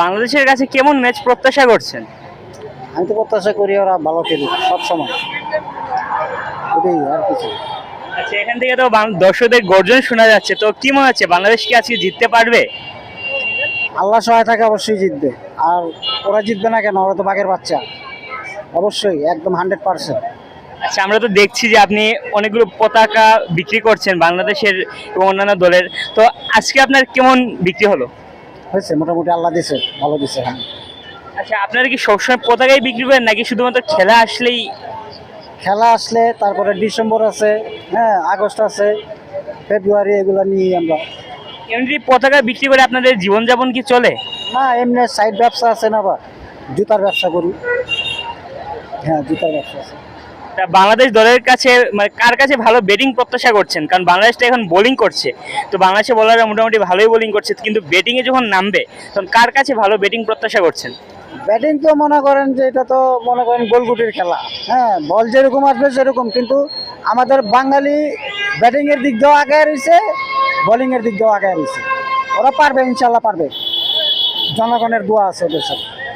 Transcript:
বাংলাদেশের কাছে কেমন ম্যাচ প্রত্যাশা করছেন? আমি তো প্রত্যাশা করি ওরা ভালো খেলুক সব সময়। এটাই আর কিছু। আচ্ছা এখান থেকে তো দর্শকদের গর্জন শোনা যাচ্ছে। তো কি মনে হচ্ছে বাংলাদেশ কি আজকে জিততে পারবে? আল্লাহ সহায় থাকে অবশ্যই জিতবে। আর ওরা জিতবে না কেন? ওরা তো বাঘের বাচ্চা। অবশ্যই একদম হান্ড্রেড পার্সেন্ট। আচ্ছা আমরা তো দেখছি যে আপনি অনেকগুলো পতাকা বিক্রি করছেন বাংলাদেশের এবং অন্যান্য দলের। তো আজকে আপনার কেমন বিক্রি হলো? হয়েছে মোটামুটি আল্লাহ দিছে ভালো দিছে হ্যাঁ। আচ্ছা আপনারা কি সবসময় পতাকাই বিক্রি করেন নাকি শুধুমাত্র খেলা আসলেই? খেলা আসলে তারপরে ডিসেম্বর আছে হ্যাঁ আগস্ট আছে ফেব্রুয়ারি এগুলো নিয়ে আমরা। এমনি পতাকা বিক্রি করে আপনাদের জীবনযাপন কি চলে? না এমনি সাইড ব্যবসা আছে না আবার জুতার ব্যবসা করি। হ্যাঁ জুতার ব্যবসা আছে। তা বাংলাদেশ দলের কাছে মানে কার কাছে ভালো ব্যাটিং প্রত্যাশা করছেন? কারণ বাংলাদেশটা এখন বোলিং করছে। তো বাংলাদেশে বলাররা মোটামুটি ভালোই বোলিং করছে, কিন্তু ব্যাটিংয়ে যখন নামবে, তখন কার কাছে ভালো ব্যাটিং প্রত্যাশা করছেন? ব্যাটিং তো মনে করেন যে এটা তো মনে করেন গোলগুটির খেলা। হ্যাঁ বল যেরকম আসবে সেরকম, কিন্তু আমাদের বাঙালি ব্যাটিংয়ের দিক দিয়েও আগে রয়েছে বোলিংয়ের দিক দিয়েও আগে রয়েছে। ওরা পারবে, ইনশাল্লাহ পারবে। জনগণের দোয়া আছে ওদের সাথে।